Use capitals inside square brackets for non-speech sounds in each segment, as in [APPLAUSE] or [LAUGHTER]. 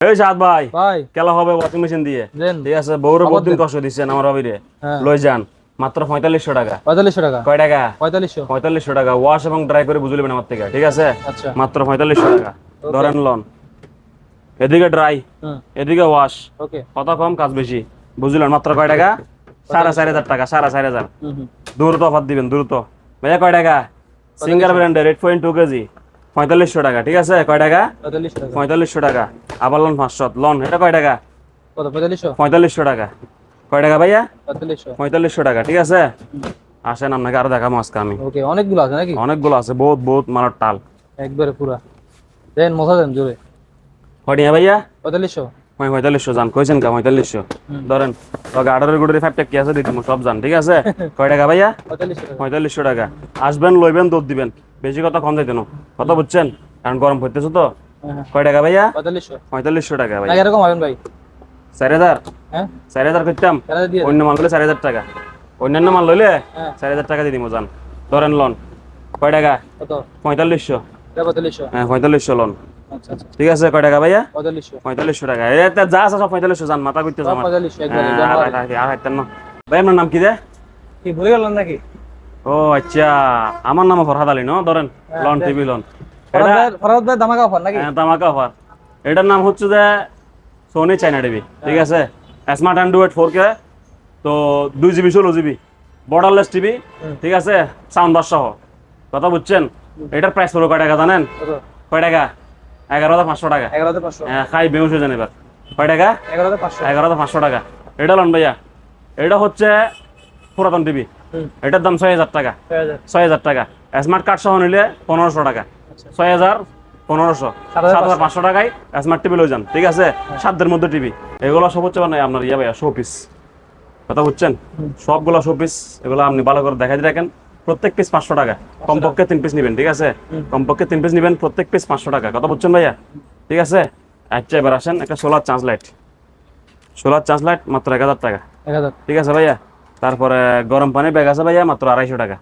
এই সাদ ভাই ভাই। কেলা হবে ওয়াশিং মেশিন দিয়ে? ঠিক আছে বউরে খবর বহুদিন কষ্ট দিচ্ছেন আমার অবিরে হ্যাঁ। লই যান মাত্র পঁয়তাল্লিশশো টাকা। পঁয়তাল্লিশশো টাকা। কয় টাকা? পঁয়তাল্লিশশো। পঁয়তাল্লিশশো টাকা। ওয়াশ এবং ড্রাই করে বুঝলিবেন আমার থেকে ঠিক আছে? আচ্ছা। মাত্র পঁয়তাল্লিশশো টাকা। ধরেন লন এদিকে ড্রাই এদিকে ওয়াশ ওকে কত কম কাজ বেশি। বুঝলেন? মাত্র কয় টাকা? সাড়ে চার হাজার টাকা সাড়ে চার হাজার। দ্রুত অফার দিবেন দ্রুত। ভাইয়া কয় টাকা? সিঙ্গার ব্র্যান্ডের এইট পয়েন্ট টু কেজি। পঁয়তাল্লিশশো টাকা ঠিক আছে? কয় টাকা? পঁয়তাল্লিশশো টাকা। টাকা। আবার লোন পাঁচশো লোন এটা কয় টাকা? পঁয়তাল্লিশশো? টাকা। কয় টাকা ভাইয়া? পঁয়তাল্লিশশো। টাকা ঠিক আছে? আসেন আপনাকে আরও দেখাবো আজকে আমি। ওকে অনেকগুলো আছে নাকি? অনেকগুলো আছে বহুত বহুত মালার টাল একবারে পুরা। দেন মশা দেন জোরে। কয়টিয়া ভাইয়া? পঁয়তাল্লিশশো। পঁয়তাল্লিশশো জান কইছেন কা পঁয়তাল্লিশশো? ধরেন গার্ডারের গুড়ের ফাইভ কি আছে দিতে সব জান ঠিক আছে? [LAUGHS] কয় টাকা ভাইয়া? পঁয়তাল্লিশশো টাকা। আসবেন লইবেন দুধ দিবেন। বেশি কথা কম যাইতেন কথা বুঝছেন? কারণ গরম পড়তেছে তো। হ্যাঁ হ্যাঁ। কয় টাকা ভাইয়া? পঁয়তাল্লিশশো। পঁয়তাল্লিশশো টাকা ভাই এরকম হবেন ভাই। চার হাজার? হ্যাঁ। চার হাজার করতাম। অন্য মাল লইলে চার হাজার টাকা। অন্যান্য মাল লইলে চার হাজার টাকা দিয়ে দিব জান ধরেন লোন কয় টাকা? কত? পঁয়তাল্লিশশো। পঁয়তাল্লিশশো। হ্যাঁ পঁয়তাল্লিশশো লোন ঠিক আছে কয় টাকা ভাইয়া? পঁয়তাল্লিশশো। টাকা। এটা যা আছে সব পঁয়তাল্লিশশো জান মাথা করতে একবারে হ্যাঁ, ভাই আপনার নাম কি দে কি ভুলে গেলেন নাকি? ও আচ্ছা। আমার নাম ফরহাদ আলী ন? ধরেন লোন টিভি লোন। এটা ভাই ধামাকা অফার নাকি? হ্যাঁ, তামাকা অফার এটার নাম হচ্ছে যে সোনি চাইনা টিভি ঠিক আছে? স্মার্ট অ্যান্ড্রয়েড ফোর কে তো দুই জিবি ষোলো জিবি বর্ডারলেস টিভি ঠিক আছে? সাউন্ড বার সহ। কথা বুঝছেন? এটার প্রাইস হলো কয় টাকা জানেন? কয় টাকা? এগারো হাজার পাঁচশো টাকা। এগারোতে পাঁচশো। হ্যাঁ, খাই বেউস হয়ে যান এবার। কয় টাকা? এগারোতে পাঁচশো। এগারো হাজার পাঁচশো টাকা। এটা লন ভাইয়া। এটা হচ্ছে পুরাতন টিভি। এটার দাম ছয় হাজার টাকা। ছয় হাজার। টাকা। স্মার্ট কার্ড সহ নিলে পনেরোশো টাকা। আচ্ছা। ছয় হাজার পনেরোশো। সাত হাজার পাঁচশো। টাকায় স্মার্ট টিভি লই যান ঠিক আছে? সাতদের মধ্যে টিভি। এগুলো সব হচ্ছে মানে আপনার ইয়ে ভাইয়া শো পিস কথা বুঝছেন। সবগুলো শো পিস এগুলো আপনি ভালো করে দেখাই রাখেন। প্রত্যেক পিস পাঁচশো টাকা। কমপক্ষে তিন পিস নেবেন ঠিক আছে? কমপক্ষে তিন পিস নেবেন প্রত্যেক পিস পাঁচশো টাকা। কথা বুঝছেন ভাইয়া? ঠিক আছে? আচ্ছা এবার আসেন একটা solar charge light solar charge light মাত্র এক হাজার টাকা। ঠিক আছে ভাইয়া? তারপরে গরম পানির ব্যাগ আছে ভাইয়া মাত্র আড়াইশো টাকা।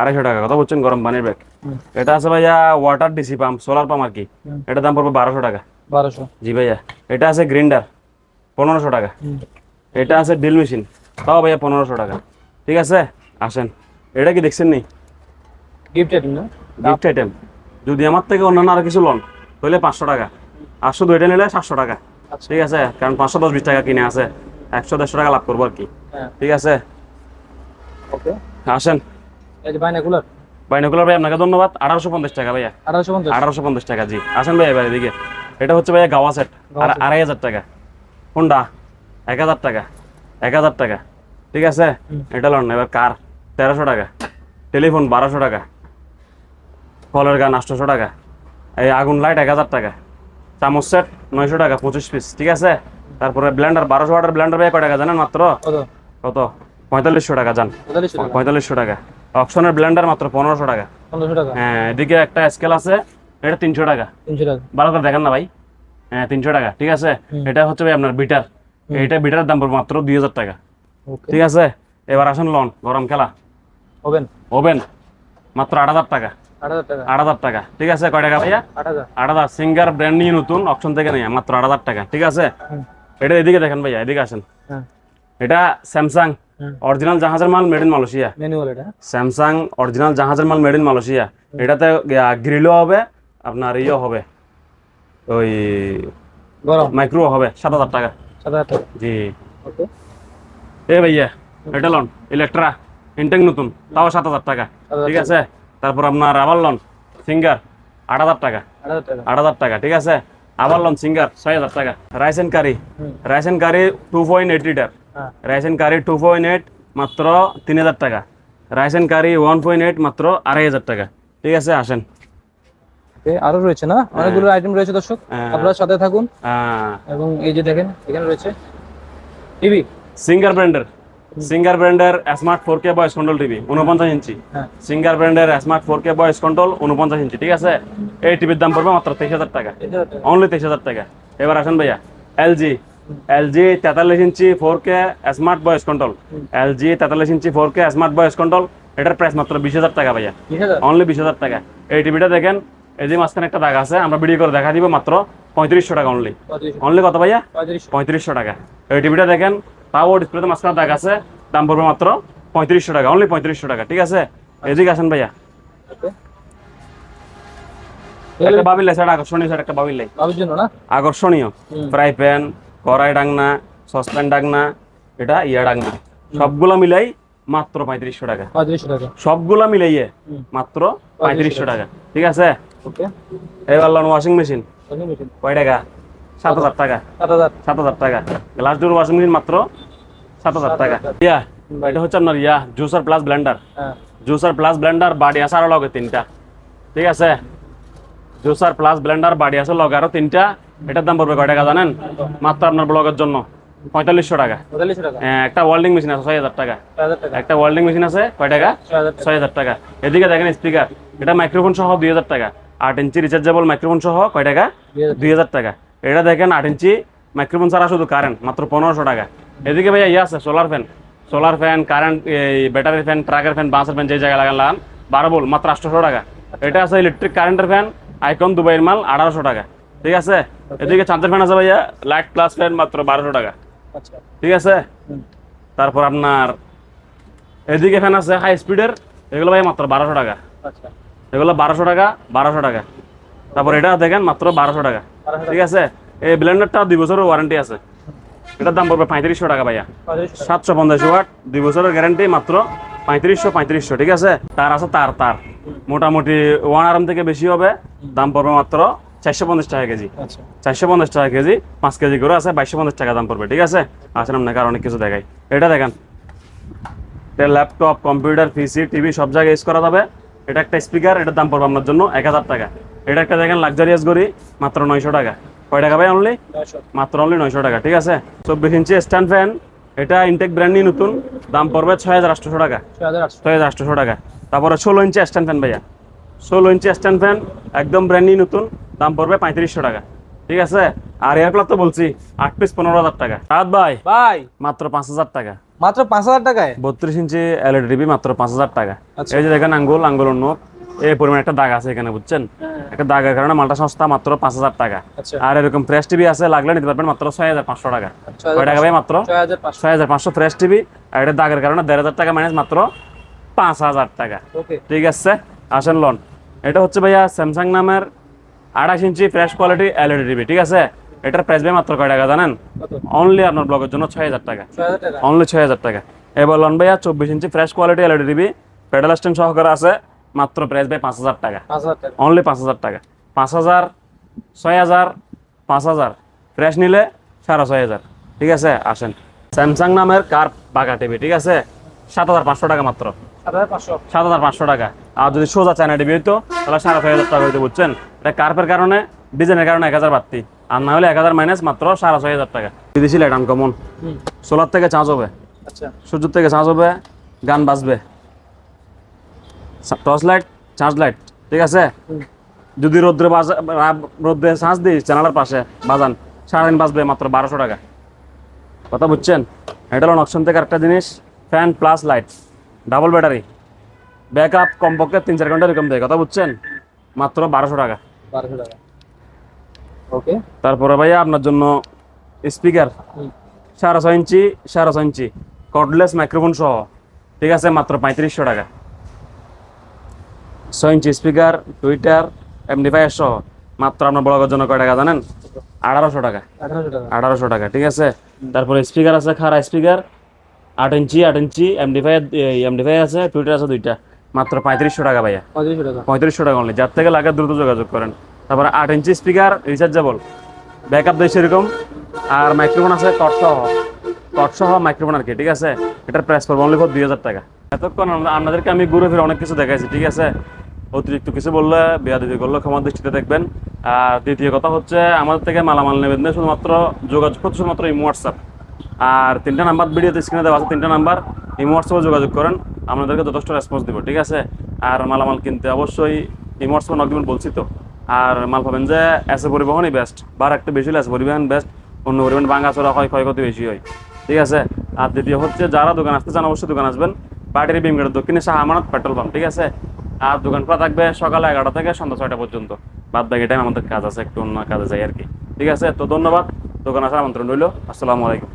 আড়াইশো টাকা কথা বলছেন গরম পানির ব্যাগ এটা আছে ভাইয়া water DC pump solar pump আর কি। এটার দাম পড়বে বারোশো টাকা। বারোশো। জি ভাইয়া। এটা আছে গ্রিন্ডার পনেরোশো টাকা। এটা আছে ড্রিল মেশিন তাও ভাইয়া পনেরোশো টাকা। ঠিক আছে? আসেন। এটা কি দেখছেন নি? গিফট আইটেম না? গিফট আইটেম যদি আমার থেকে অন্যান্য আরও কিছু লন তাহলে পাঁচশো টাকা। আর শুধু এটা নিলে সাতশো টাকা। আচ্ছা। ঠিক আছে? কারণ পাঁচশো দশ বিশ টাকা কিনে আছে। একশো দেড়শো টাকা লাভ করব আর কি। হ্যাঁ। ঠিক আছে? ওকে। আসেন। বাইনাকুলার। বাইনকুলার ভাই আপনাকে ধন্যবাদ। আঠারোশো পঞ্চাশ টাকা ভাইয়া। আঠারোশো পঞ্চাশ। আঠারোশো পঞ্চাশ টাকা জি। আসেন ভাই এবার এদিকে এটা হচ্ছে ভাইয়া গাওয়া সেট set। আড়াই হাজার টাকা। হোন্ডা এক হাজার টাকা। এক হাজার টাকা। ঠিক আছে। এটা লন এবার কার? তেরোশো টাকা। টেলিফোন বারোশো টাকা। কলের গান আটশোশো টাকা। এই আগুন লাইট এক হাজার টাকা। চামচ সেট নয়শো টাকা পঁচিশ পিস ঠিক আছে? তারপরে ব্লেন্ডার বারোশো ওয়াটার ব্লেন্ডার ভাই কয় টাকা জানেন মাত্র? কত? পঁয়তাল্লিশশো টাকা জান। পঁয়তাল্লিশশো টাকা। অপশনের ব্লেন্ডার মাত্র পনেরোশো টাকা। হ্যাঁ এদিকে একটা স্কেল আছে এটা তিনশো টাকা। ভালো করে দেখেন না ভাই? হ্যাঁ তিনশো টাকা ঠিক আছে? এটা হচ্ছে ভাই আপনার বিটার এইটা বিটার দাম পড়বে মাত্র দুই হাজার টাকা। ঠিক আছে? এবার আসেন লন গরম খেলা। হবেন ওভেন। মাত্র আট হাজার টাকা। আট হাজার টাকা। ঠিক আছে কয় টাকা ভাইয়া? আট হাজার। সিঙ্গার ব্র্যান্ড নিয়ে নতুন অপশন থেকে নেই মাত্র আট হাজার টাকা। ঠিক আছে? এটা এদিকে দেখেন ভাইয়া এদিকে আসেন। হ্যাঁ। এটা স্যামসাং অরিজিনাল জাহাজের মাল made in Malaysia Samsung original জাহাজের মাল মেড ইন মালয়েশিয়া এটাতে গ্রিলও হবে আপনার ইয়েও হবে। ওই গরম। মাইক্রো হবে সাত হাজার টাকা। সাত হাজার টাকা। জি। ওকে এ ভাইয়া এটা লন ইলেকট্রা ইনটেক নতুন তাও সাত হাজার টাকা। ঠিক আছে? তারপর আপনার আবার লন সিঙ্গার আট হাজার টাকা। আট হাজার টাকা। ঠিক আছে? আবার লন সিঙ্গার ছয় হাজার টাকা। Rice and curry hmm. Rice and curry two point eight litre হ্যাঁ। Rice and curry two point eight মাত্র তিন হাজার টাকা। Rice and curry one point eight মাত্র আড়াই হাজার টাকা। ঠিক আছে? আসেন। আরও রয়েছে না? অনেকগুলো আইটেম রয়েছে দর্শক। হ্যাঁ। আপনারা সাথে থাকুন। আহ, এবং এই যে দেখেন এখানে রয়েছে। টিভি সিঙ্গার ব্র্যান্ডের সিঙ্গার ব্র্যান্ডের smart four K voice control TV উনপঞ্চাশ ইঞ্চি। সিঙ্গার ব্র্যান্ডের smart four K voice control উনপঞ্চাশ ইঞ্চি ঠিক আছে? এই টিভির দাম পড়বে মাত্র তেইশ হাজার টাকা। তিন হাজার টাকা। অনলি তেইশ হাজার টাকা। এবার আসেন ভাইয়া এলজি এলজি তেতাল্লিশ ইঞ্চি four K smart voice control LG তেতাল্লিশ ইঞ্চি four K smart voice control এটার প্রাইস মাত্র বিশ হাজার টাকা ভাইয়া। অনলি বিশ হাজার টাকা। এই টিভিটা দেখেন এই যে মাঝখানে একটা দাগ আছে আমরা ভিডিও করে দেখা দিব মাত্র পঁয়ত্রিশশো টাকা অনলি অনলি কত ভাইয়া? পঁয়ত্রিশশো। টাকা। এই টিভিটা দেখেন তাও ডিসপ্লেতে মাঝখানে দাগ আছে দাম পড়বে মাত্র পঁয়ত্রিশশো টাকা অনলি পঁয়ত্রিশশো টাকা ঠিক আছে? এদিকে আসেন ভাইয়া। একটা বাবিল লাই সেটা আকর্ষণীয় সেটা একটা বাবিল লাই। না? আকর্ষণীয়। ফ্রাই প্যান কড়াই ডাংনা সসপ্যান ডাংনা এটা ইয়া ডাংনা। সবগুলা মিলাই মাত্র পঁয়ত্রিশশো টাকা। টাকা। সবগুলা মিলাইয়ে। মাত্র পঁয়ত্রিশশো টাকা। ঠিক আছে? ওকে। এবার ওয়াশিং মেশিন। মেশিন। কয় টাকা? সাত হাজার টাকা সাত হাজার টাকা গ্লাস ডোর ওয়াশিং মেশিন মাত্র সাত হাজার টাকা ইয়া এটা হচ্ছে আপনার ইয়া জুসার প্লাস ব্লেন্ডার হ্যাঁ জুসার প্লাস ব্লেন্ডার বাড়ি আছে আরও লগে তিনটা ঠিক আছে জুসার প্লাস ব্লেন্ডার বাড়ি আছে লগে আরও তিনটা এটার দাম পড়বে কয় টাকা জানেন মাত্র আপনার ব্লগের জন্য পঁয়তাল্লিশশো টাকা হ্যাঁ, একটা ওয়েল্ডিং মেশিন আছে ছয় হাজার টাকা একটা ওয়েল্ডিং মেশিন আছে কয় টাকা ছয় হাজার টাকা এদিকে দেখেন স্পিকার এটা মাইক্রোফোন সহ দুই হাজার টাকা আট ইঞ্চি রিচার্জেবল মাইক্রোফোন সহ কয় টাকা দুই হাজার টাকা এটা দেখেন আট ইঞ্চি মাইক্রোফোন ছাড়া শুধু কারেন্ট মাত্র পনেরোশো টাকা। এদিকে ভাইয়া ইয়ে আছে solar fan solar fan current এই ব্যাটারি ফ্যান ট্রাকের ফ্যান বাসের ফ্যান যে জায়গায় লাগান লাগান বারো বল মাত্র আটশোশো টাকা। এটা আছে ইলেকট্রিক কারেন্টের ফ্যান আইকন দুবাইয়ের মাল আঠারোশো টাকা। ঠিক আছে? এদিকে চার্জার ফ্যান আছে ভাইয়া লাইট প্লাস ফ্যান মাত্র বারোশো টাকা। আচ্ছা। ঠিক আছে? তারপর আপনার এদিকে ফ্যান আছে হাই স্পিডের এগুলো ভাই মাত্র বারোশো টাকা। আচ্ছা। এগুলো বারোশো টাকা বারোশো টাকা। তারপর এটা দেখেন মাত্র বারোশো টাকা। ঠিক আছে? এই ব্লেন্ডারটা দুই বছরের ওয়ারেন্টি আছে। এটার দাম পড়বে পঁয়ত্রিশশো টাকা ভাইয়া। সাতশো পঞ্চাশ ওয়াট দুই বছরের গ্যারান্টি মাত্র পঁয়ত্রিশশো পঁয়ত্রিশশো ঠিক আছে? তার আছে তার তার। মোটামুটি ওয়ান আরাম থেকে বেশি হবে দাম পড়বে মাত্র চারশো পঞ্চাশ টাকা কেজি। আচ্ছা। চারশো পঞ্চাশ টাকা কেজি পাঁচ কেজি করে আছে বাইশশো পঞ্চাশ টাকা দাম পড়বে ঠিক আছে? আসেন আপনাকে আর অনেক কিছু দেখাই। এটা দেখেন। ল্যাপটপ কম্পিউটার পিসি টিভি সব জায়গায় ইউজ করা যাবে। এটা একটা স্পিকার এটার দাম পড়বে আপনার জন্য এক হাজার টাকা। এটা একটা দেখেন লাক্সারিয়াস গড়ি মাত্র নয়শো টাকা। কয় টাকা ভাই অনলি মাত্র অনলি নয়শো টাকা ঠিক আছে? চব্বিশ ইঞ্চি স্ট্যান্ড ফ্যান এটা ইনটেক ব্র্যান্ডই নতুন দাম পড়বে ছয় হাজার আটশোশো টাকা। ছয় হাজার আটশো। আটশোশো টাকা। তারপরে ষোলো ইঞ্চি স্ট্যান্ড ফ্যান ভাইয়া। ষোলো ইঞ্চি স্ট্যান্ড ফ্যান একদম ব্র্যান্ডই নতুন দাম পড়বে পঁয়ত্রিশশো টাকা। ঠিক আছে? আর এয়ার তো বলছি আট পিস পনেরো হাজার টাকা। সাত ভাই ভাই। মাত্র পাঁচ হাজার টাকা। মাত্র পাঁচ হাজার টাকায়? বত্রিশ ইঞ্চি এলইডি টিভি মাত্র পাঁচ হাজার টাকা। আচ্ছা। এই যে দেখেন আঙ্গুল আঙ্গুল এই পরিমাণ একটা দাগ আছে এখানে বুঝছেন? একটা দাগের কারণে মালটা সস্তা মাত্র পাঁচ হাজার টাকা। আচ্ছা। আর এরকম ফ্রেশ টিভি আছে লাগলে নিতে পারবেন মাত্র ছয় হাজার পাঁচশো টাকা। কয় টাকা ভাই মাত্র? ছয় হাজার পাঁচশো। ফ্রেশ টিভি আর এটা দাগের কারণে দেড় হাজার টাকা মাইনাস মাত্র পাঁচ হাজার টাকা। ঠিক আছে? আসেন লন এটা হচ্ছে ভাইয়া স্যামসাং নামের আঠাশ ইঞ্চি ফ্রেশ কোয়ালিটি এলইডি টিভি ঠিক আছে? এটার প্রাইস ভাই মাত্র কয় টাকা জানেন? অনলি আপনার ব্লগের জন্য ছয় হাজার টাকা। অনলি ছয় হাজার টাকা। এবার লন ভাইয়া চব্বিশ ইঞ্চি fresh quality LED TV pedal stand সহকারে আছে মাত্র প্রাইস ভাই পাঁচ হাজার টাকা। অনলি পাঁচ হাজার টাকা। পাঁচ হাজার ছয় হাজার পাঁচ হাজার। ফ্রেশ নিলে সাড়ে ছয় হাজার। ঠিক আছে আসেন। স্যামসাং নামের কার বাঘা টিভি ঠিক আছে? সাত হাজার পাঁচশো টাকা মাত্র। সাত হাজার পাঁচশো। সাত হাজার পাঁচশো টাকা। আর যদি সোজা চায়না টিভি হইতো তাহলে সাড়ে ছয় হাজার টাকা হইতো বুঝছেন? এটা কার্পের কারণে ডিজাইনের কারণে এক হাজার বাড়তি। আর না হলে এক হাজার মাইনাস মাত্র সাড়ে ছয় হাজার টাকা। বিদেশি লাইট আনকমন সোলার থেকে চার্জ হবে। আচ্ছা। সূর্য থেকে চার্জ হবে গান বাজবে। টর্চ লাইট চার্জ লাইট ঠিক আছে? যদি রোদ্রে বাজা রোদ্রে চার্জ দিই জানালার পাশে বাজান সারাদিন বাজবে মাত্র বারোশো টাকা। কথা বুঝছেন? এটা হলো নকশন থেকে একটা জিনিস fan plus light double battery back up কমপক্ষে তিন চার ঘণ্টা এরকম দেয় কথা বুঝছেন? মাত্র বারোশো টাকা। বারোশো টাকা। ওকে তারপরে ভাইয়া আপনার জন্য স্পিকার সাড়ে ছয় ইঞ্চি সাড়ে ছয় ইঞ্চি। কর্ডলেস মাইক্রোফোন সহ। ঠিক আছে মাত্র পঁয়ত্রিশশো টাকা। ছয় ইঞ্চি স্পিকার টুইটার এমডিফায়ার সহ। মাত্র আপনার ব্লগের জন্য কয় টাকা জানেন? আঠারোশো টাকা। আঠারোশো টাকা। ঠিক আছে? তারপরে স্পিকার আছে খারা স্পিকার আট ইঞ্চি আট ইঞ্চি এমডিফায়ার এমডিফায়ার আছে টুইটার আছে দুইটা। মাত্র পঁয়ত্রিশশো টাকা ভাইয়া। পঁয়ত্রিশশো টাকা। পঁয়ত্রিশশো টাকা অনলি যার থেকে লাগে দ্রুত যোগাযোগ করেন। তারপরে আট ইঞ্চি স্পিকার রিচার্জেবল ব্যাকআপ দেয় সেরকম। আর মাইক্রোফোন আছে কট সহ। কট সহ মাইক্রোফোন আর কি, ঠিক আছে? এটার প্রাইস পড়বে অনলি ফর দুই হাজার টাকা। এতক্ষণ আপনাদেরকে আমি ঘুরে ফিরে অনেক কিছু দেখাইছি, ঠিক আছে? অতিরিক্ত কিছু বললে বেয়াদি করলে ক্ষমা দৃষ্টিতে দেখবেন। আর দ্বিতীয় কথা হচ্ছে, আমাদের থেকে মালামাল নেবেন না, শুধুমাত্র যোগাযোগ করতে শুধুমাত্র ইমো হোয়াটসঅ্যাপ। আর তিনটা নাম্বার ভিডিওতে স্ক্রিনে দেওয়া আছে তিনটা নাম্বার। ইমো হোয়াটসঅ্যাপে যোগাযোগ করেন, আপনাদেরকে যথেষ্ট রেসপন্স দেবো, ঠিক আছে? আর মালামাল কিনতে অবশ্যই ইমো হোয়াটসঅ্যাপে নক বলছি তো। আর মাল পাবেন যে এসে পরিবহনই বেস্ট বার একটা বেশি হলে এসে পরিবহন বেস্ট অন্য পরিমাণ ভাঙাচোরা হয়, ক্ষয়ক্ষতি বেশি হয়। ঠিক আছে? আর দ্বিতীয় হচ্ছে, যারা দোকান আসতে চান, অবশ্যই দোকান আসবেন। পার্টির বিমগেটের দক্ষিণে শাহ আমানত পেট্রোল পাম্প, ঠিক আছে? আর দোকান খোলা থাকবে সকাল এগারোটা থেকে সন্ধ্যা ছয়টা পর্যন্ত। বাদ বাকি টাইম আমাদের কাজ আছে, একটু অন্য কাজে যাই আর কি। ঠিক আছে? তো ধন্যবাদ। দোকান আসার আমন্ত্রণ রইল। আসসালামু আলাইকুম।